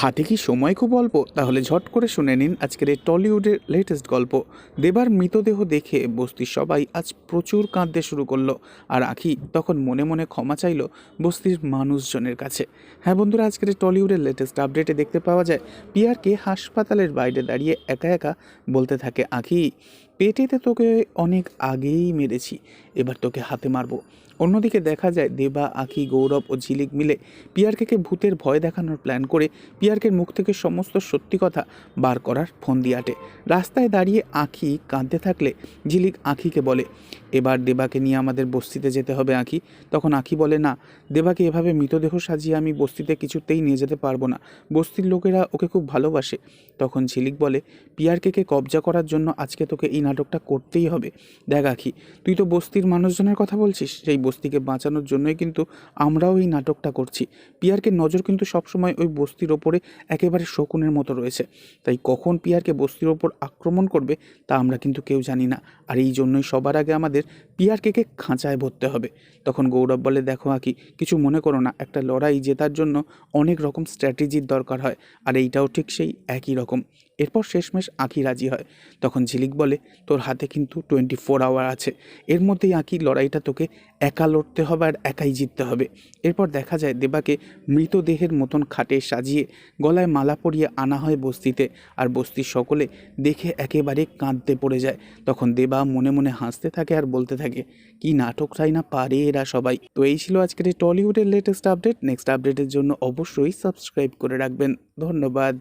হাতে কি সময় খুব অল্প? তাহলে ঝট করে শুনে নিন আজকের এই টলিউডের লেটেস্ট গল্প। দেবার মৃতদেহ দেখে বস্তির সবাই আজ প্রচুর কাঁদতে শুরু করল। আর আখি তখন মনে মনে ক্ষমা চাইল বস্তির মানুষজনের কাছে। হ্যাঁ বন্ধুরা, আজকের এই টলিউডের লেটেস্ট আপডেটে দেখতে পাওয়া যায়, পিয়ারকে হাসপাতালের বাইরে দাঁড়িয়ে একা একা বলতে থাকে আখি পেটেতে তোকে অনেক আগেই মেরেছি, এবার তোকে হাতে মারবো। অন্যদিকে দেখা যায় দেবা, আখি, গৌরব ও ঝিলিক মিলে পিয়ারকে ভূতের ভয় দেখানোর প্ল্যান করে পিয়ারকের মুখ থেকে সমস্ত সত্যি কথা বার করার ফন্দি আটে। রাস্তায় দাঁড়িয়ে আঁখি কাঁদতে থাকলে ঝিলিক আঁখিকে বলে, এবার দেবাকে নিয়ে আমাদের বস্তিতে যেতে হবে, আঁখি। তখন আঁখি বলে, না, দেবাকে এভাবে মৃতদেহ সাজিয়ে আমি বস্তিতে কিছুতেই নিয়ে যেতে পারব না। বস্তির লোকেরা ওকে খুব ভালোবাসে। তখন ঝিলিক বলে পিয়ারকেকে কবজা করার জন্য আজকে তোকে এই নাটকটা করতেই হবে। দেখ আঁখি, তুই তো বস্তির মানুষজনের কথা বলছিস, সেই বস্তিকে বাঁচানোর জন্যই কিন্তু আমরাও এই নাটকটা করছি। পিয়ারকে নজর কিন্তু সবসময় ওই বস্তির ওপরে একেবারে শকুনের মতো রয়েছে। তাই কখন পিয়ারকে বস্তির ওপর আক্রমণ করবে তা আমরা কিন্তু কেউ জানি না। আর এই জন্যই সবার আগে আমাদের পিয়ারকে খাঁচায় ভরতে হবে। তখন গৌরব বলে, দেখো আঁকি কিছু মনে করো না, একটা লড়াই জেতার জন্য অনেক রকম স্ট্র্যাটেজির দরকার হয়, আর এইটাও ঠিক সেই একই রকম। এরপর শেষমেশ আঁকি রাজি হয়। তখন ঝিলিক বলে, তোর হাতে কিন্তু টোয়েন্টি ফোর আওয়ার আছে। এর মধ্যেই আঁকি লড়াইটা তোকে একা লড়তে হবে আর একাই জিততে হবে। এরপর দেখা যায় দেবাকে মৃতদেহের মতন খাটে সাজিয়ে গলায় মালা পরিয়ে আনা হয় বস্তিতে। আর বস্তির সকলে দেখে একেবারে কাঁদতে পড়ে যায়। তখন দেবা মনে মনে হাসতে থাকে আর বলতে থাকে, কি নাটকটাই না পারে এরা সবাই। তো এই ছিল আজকের এই টলিউডের লেটেস্ট আপডেট নেক্সট আপডেটের জন্য অবশ্যই সাবস্ক্রাইব করে রাখবেন। ধন্যবাদ।